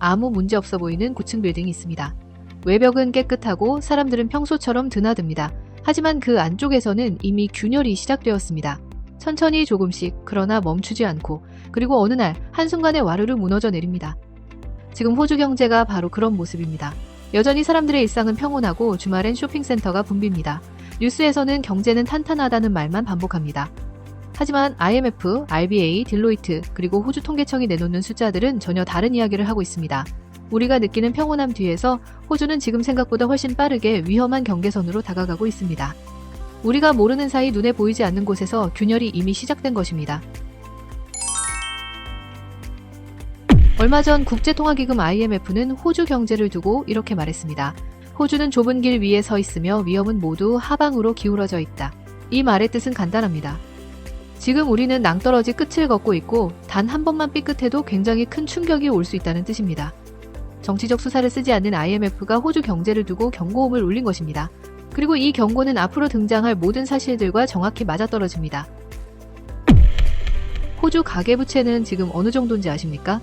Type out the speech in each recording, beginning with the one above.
아무 문제 없어 보이는 고층 빌딩이 있습니다. 외벽은 깨끗하고 사람들은 평소처럼 드나듭니다. 하지만 그 안쪽에서는 이미 균열이 시작되었습니다. 천천히 조금씩 그러나 멈추지 않고 그리고 어느 날 한순간에 와르르 무너져 내립니다. 지금 호주 경제가 바로 그런 모습입니다. 여전히 사람들의 일상은 평온하고 주말엔 쇼핑센터가 붐빕니다. 뉴스에서는 경제는 탄탄하다는 말만 반복합니다. 하지만 IMF, RBA, 딜로이트, 그리고 호주 통계청이 내놓는 숫자들은 전혀 다른 이야기를 하고 있습니다. 우리가 느끼는 평온함 뒤에서 호주는 지금 생각보다 훨씬 빠르게 위험한 경계선으로 다가가고 있습니다. 우리가 모르는 사이 눈에 보이지 않는 곳에서 균열이 이미 시작된 것입니다. 얼마 전 국제통화기금 IMF는 호주 경제를 두고 이렇게 말했습니다. 호주는 좁은 길 위에 서 있으며 위험은 모두 하방으로 기울어져 있다. 이 말의 뜻은 간단합니다. 지금 우리는 낭떠러지 끝을 걷고 있고 단 한 번만 삐끗해도 굉장히 큰 충격이 올 수 있다는 뜻입니다. 정치적 수사를 쓰지 않는 IMF가 호주 경제를 두고 경고음을 울린 것입니다. 그리고 이 경고는 앞으로 등장할 모든 사실들과 정확히 맞아떨어집니다. 호주 가계부채는 지금 어느 정도인지 아십니까?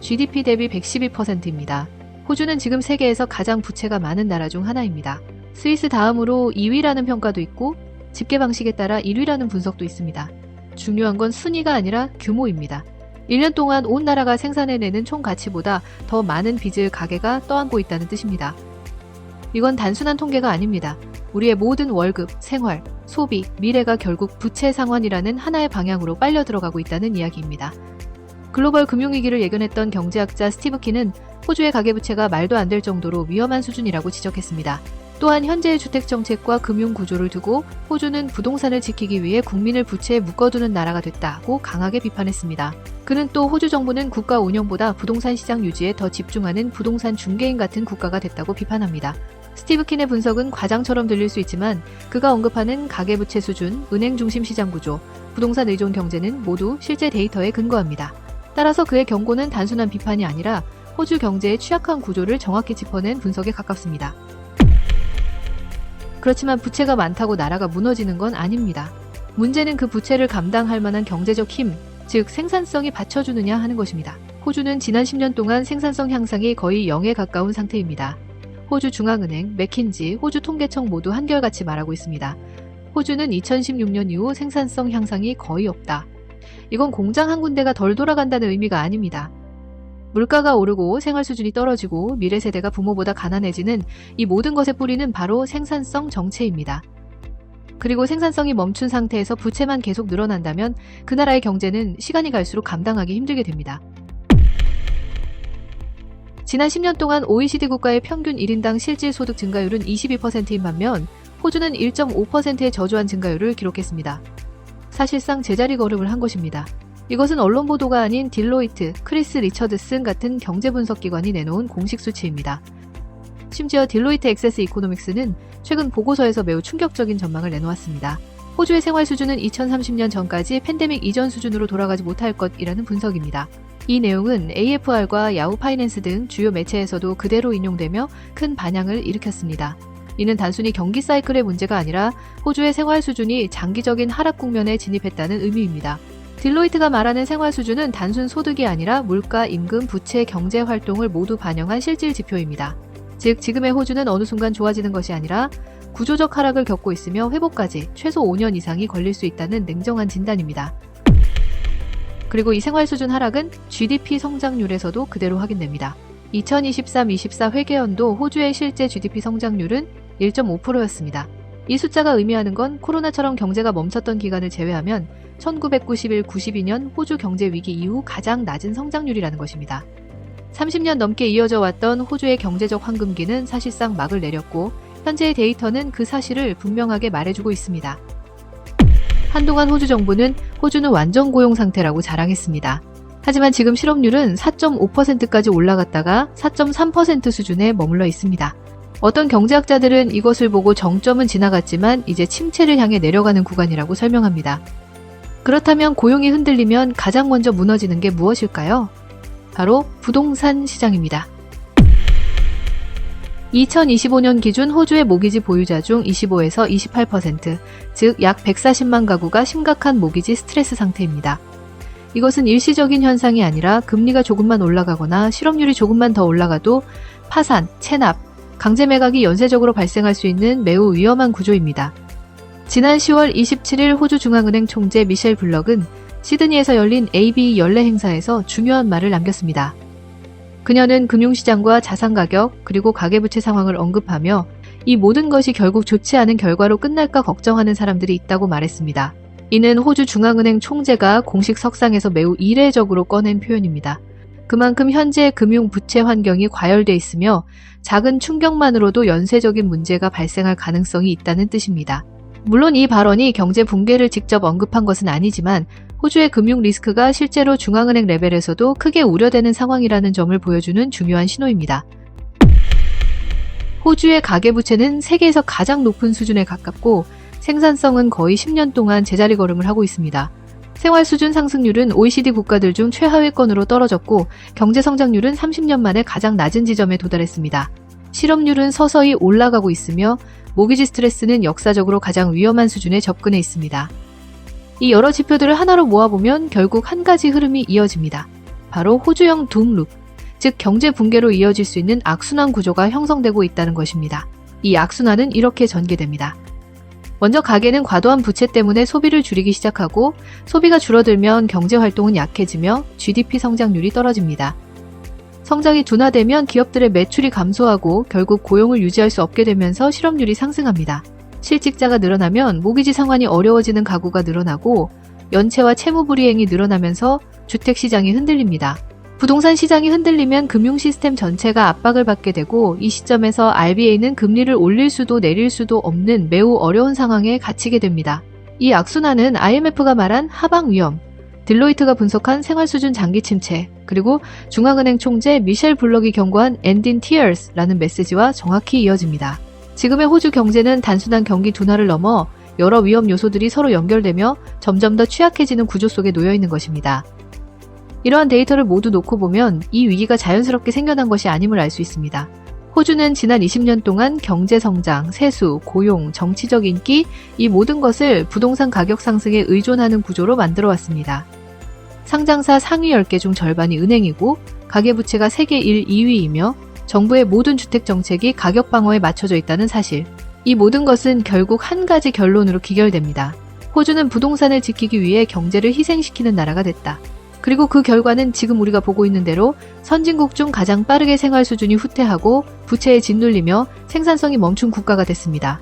GDP 대비 112%입니다. 호주는 지금 세계에서 가장 부채가 많은 나라 중 하나입니다. 스위스 다음으로 2위라는 평가도 있고 집계 방식에 따라 1위라는 분석도 있습니다. 중요한 건 순위가 아니라 규모입니다. 1년 동안 온 나라가 생산해내는 총 가치보다 더 많은 빚을 가게가 떠안고 있다는 뜻입니다. 이건 단순한 통계가 아닙니다. 우리의 모든 월급, 생활, 소비, 미래가 결국 부채 상환이라는 하나의 방향으로 빨려 들어가고 있다는 이야기입니다. 글로벌 금융위기를 예견했던 경제학자 스티브 키는 호주의 가계부채가 말도 안 될 정도로 위험한 수준이라고 지적했습니다. 또한 현재의 주택 정책과 금융 구조를 두고 호주는 부동산을 지키기 위해 국민을 부채에 묶어두는 나라가 됐다고 강하게 비판했습니다. 그는 또 호주 정부는 국가 운영보다 부동산 시장 유지에 더 집중하는 부동산 중개인 같은 국가가 됐다고 비판합니다. 스티브 킨의 분석은 과장처럼 들릴 수 있지만 그가 언급하는 가계부채 수준, 은행 중심 시장 구조, 부동산 의존 경제는 모두 실제 데이터에 근거합니다. 따라서 그의 경고는 단순한 비판이 아니라 호주 경제의 취약한 구조를 정확히 짚어낸 분석에 가깝습니다. 그렇지만 부채가 많다고 나라가 무너지는 건 아닙니다. 문제는 그 부채를 감당할 만한 경제적 힘, 즉 생산성이 받쳐주느냐 하는 것입니다. 호주는 지난 10년 동안 생산성 향상이 거의 0에 가까운 상태입니다. 호주 중앙은행, 맥킨지, 호주 통계청 모두 한결같이 말하고 있습니다. 호주는 2016년 이후 생산성 향상이 거의 없다. 이건 공장 한 군데가 덜 돌아간다는 의미가 아닙니다. 물가가 오르고 생활 수준이 떨어지고 미래 세대가 부모보다 가난해지는 이 모든 것의 뿌리는 바로 생산성 정체입니다. 그리고 생산성이 멈춘 상태에서 부채만 계속 늘어난다면 그 나라의 경제는 시간이 갈수록 감당하기 힘들게 됩니다. 지난 10년 동안 OECD 국가의 평균 1인당 실질 소득 증가율은 22%인 반면 호주는 1.5%의 저조한 증가율을 기록했습니다. 사실상 제자리 걸음을 한 것입니다. 이것은 언론 보도가 아닌 딜로이트, 크리스 리처드슨 같은 경제 분석 기관이 내놓은 공식 수치입니다. 심지어 딜로이트 액세스 이코노믹스는 최근 보고서에서 매우 충격적인 전망을 내놓았습니다. 호주의 생활 수준은 2030년 전까지 팬데믹 이전 수준으로 돌아가지 못할 것이라는 분석입니다. 이 내용은 AFR과 야후 파이낸스 등 주요 매체에서도 그대로 인용되며 큰 반향을 일으켰습니다. 이는 단순히 경기 사이클의 문제가 아니라 호주의 생활 수준이 장기적인 하락 국면에 진입했다는 의미입니다. 딜로이트가 말하는 생활 수준은 단순 소득이 아니라 물가, 임금, 부채, 경제 활동을 모두 반영한 실질 지표입니다. 즉, 지금의 호주는 어느 순간 좋아지는 것이 아니라 구조적 하락을 겪고 있으며 회복까지 최소 5년 이상이 걸릴 수 있다는 냉정한 진단입니다. 그리고 이 생활 수준 하락은 GDP 성장률에서도 그대로 확인됩니다. 2023-24 회계연도 호주의 실제 GDP 성장률은 1.5%였습니다. 이 숫자가 의미하는 건 코로나처럼 경제가 멈췄던 기간을 제외하면 1991-92년 호주 경제 위기 이후 가장 낮은 성장률이라는 것입니다. 30년 넘게 이어져 왔던 호주의 경제적 황금기는 사실상 막을 내렸고 현재의 데이터는 그 사실을 분명하게 말해주고 있습니다. 한동안 호주 정부는 호주는 완전 고용 상태라고 자랑했습니다. 하지만 지금 실업률은 4.5%까지 올라갔다가 4.3% 수준에 머물러 있습니다. 어떤 경제학자들은 이것을 보고 정점은 지나갔지만 이제 침체를 향해 내려가는 구간이라고 설명합니다. 그렇다면 고용이 흔들리면 가장 먼저 무너지는 게 무엇일까요? 바로 부동산 시장입니다. 2025년 기준 호주의 모기지 보유자 중 25에서 28%, 즉 약 140만 가구가 심각한 모기지 스트레스 상태입니다. 이것은 일시적인 현상이 아니라 금리가 조금만 올라가거나 실업률이 조금만 더 올라가도 파산, 체납, 강제 매각이 연쇄적으로 발생할 수 있는 매우 위험한 구조입니다. 지난 10월 27일 호주 중앙은행 총재 미셸 블럭은 시드니에서 열린 AB 연례 행사에서 중요한 말을 남겼습니다. 그녀는 금융시장과 자산 가격 그리고 가계부채 상황을 언급하며 이 모든 것이 결국 좋지 않은 결과로 끝날까 걱정하는 사람들이 있다고 말했습니다. 이는 호주 중앙은행 총재가 공식 석상에서 매우 이례적으로 꺼낸 표현입니다. 그만큼 현재 금융 부채 환경이 과열돼 있으며 작은 충격만으로도 연쇄적인 문제가 발생할 가능성이 있다는 뜻입니다. 물론 이 발언이 경제 붕괴를 직접 언급한 것은 아니지만 호주의 금융 리스크가 실제로 중앙은행 레벨에서도 크게 우려되는 상황이라는 점을 보여주는 중요한 신호입니다. 호주의 가계부채는 세계에서 가장 높은 수준에 가깝고 생산성은 거의 10년 동안 제자리 걸음을 하고 있습니다. 생활 수준 상승률은 OECD 국가들 중 최하위권으로 떨어졌고 경제 성장률은 30년 만에 가장 낮은 지점에 도달했습니다. 실업률은 서서히 올라가고 있으며 모기지 스트레스는 역사적으로 가장 위험한 수준에 접근해 있습니다. 이 여러 지표들을 하나로 모아보면 결국 한 가지 흐름이 이어집니다. 바로 호주형 둠룩, 즉 경제 붕괴로 이어질 수 있는 악순환 구조가 형성되고 있다는 것입니다. 이 악순환은 이렇게 전개됩니다. 먼저 가계는 과도한 부채 때문에 소비를 줄이기 시작하고 소비가 줄어들면 경제 활동은 약해지며 GDP 성장률이 떨어집니다. 성장이 둔화되면 기업들의 매출이 감소하고 결국 고용을 유지할 수 없게 되면서 실업률이 상승합니다. 실직자가 늘어나면 모기지 상환이 어려워지는 가구가 늘어나고 연체와 채무 불이행이 늘어나면서 주택 시장이 흔들립니다. 부동산 시장이 흔들리면 금융 시스템 전체가 압박을 받게 되고 이 시점에서 RBA는 금리를 올릴 수도 내릴 수도 없는 매우 어려운 상황에 갇히게 됩니다. 이 악순환은 IMF가 말한 하방 위험, 딜로이트가 분석한 생활 수준 장기 침체, 그리고 중앙은행 총재 미셸 블럭이 경고한 in Tears라는 메시지와 정확히 이어집니다. 지금의 호주 경제는 단순한 경기 둔화를 넘어 여러 위험 요소들이 서로 연결되며 점점 더 취약해지는 구조 속에 놓여 있는 것입니다. 이러한 데이터를 모두 놓고 보면 이 위기가 자연스럽게 생겨난 것이 아님을 알 수 있습니다. 호주는 지난 20년 동안 경제 성장, 세수, 고용, 정치적 인기 이 모든 것을 부동산 가격 상승에 의존하는 구조로 만들어 왔습니다. 상장사 상위 10개 중 절반이 은행이고 가계부채가 세계 1, 2위이며 정부의 모든 주택 정책이 가격 방어에 맞춰져 있다는 사실. 이 모든 것은 결국 한 가지 결론으로 귀결됩니다. 호주는 부동산을 지키기 위해 경제를 희생시키는 나라가 됐다. 그리고 그 결과는 지금 우리가 보고 있는 대로 선진국 중 가장 빠르게 생활 수준이 후퇴하고 부채에 짓눌리며 생산성이 멈춘 국가가 됐습니다.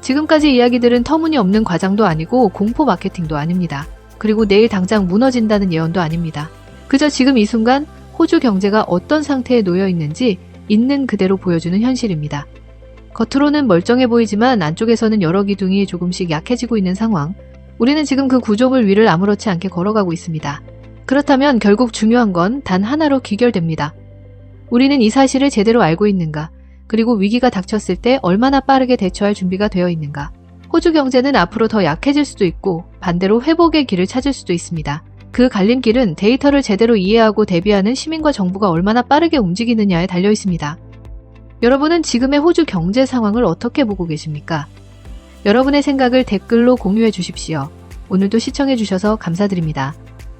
지금까지 이야기들은 터무니없는 과장도 아니고 공포 마케팅도 아닙니다. 그리고 내일 당장 무너진다는 예언도 아닙니다. 그저 지금 이 순간 호주 경제가 어떤 상태에 놓여 있는지 있는 그대로 보여주는 현실입니다. 겉으로는 멀쩡해 보이지만 안쪽에서는 여러 기둥이 조금씩 약해지고 있는 상황. 우리는 지금 그 구조물 위를 아무렇지 않게 걸어가고 있습니다. 그렇다면 결국 중요한 건 단 하나로 귀결됩니다. 우리는 이 사실을 제대로 알고 있는가, 그리고 위기가 닥쳤을 때 얼마나 빠르게 대처할 준비가 되어 있는가. 호주 경제는 앞으로 더 약해질 수도 있고 반대로 회복의 길을 찾을 수도 있습니다. 그 갈림길은 데이터를 제대로 이해하고 대비하는 시민과 정부가 얼마나 빠르게 움직이느냐에 달려 있습니다. 여러분은 지금의 호주 경제 상황을 어떻게 보고 계십니까? 여러분의 생각을 댓글로 공유해 주십시오. 오늘도 시청해 주셔서 감사드립니다.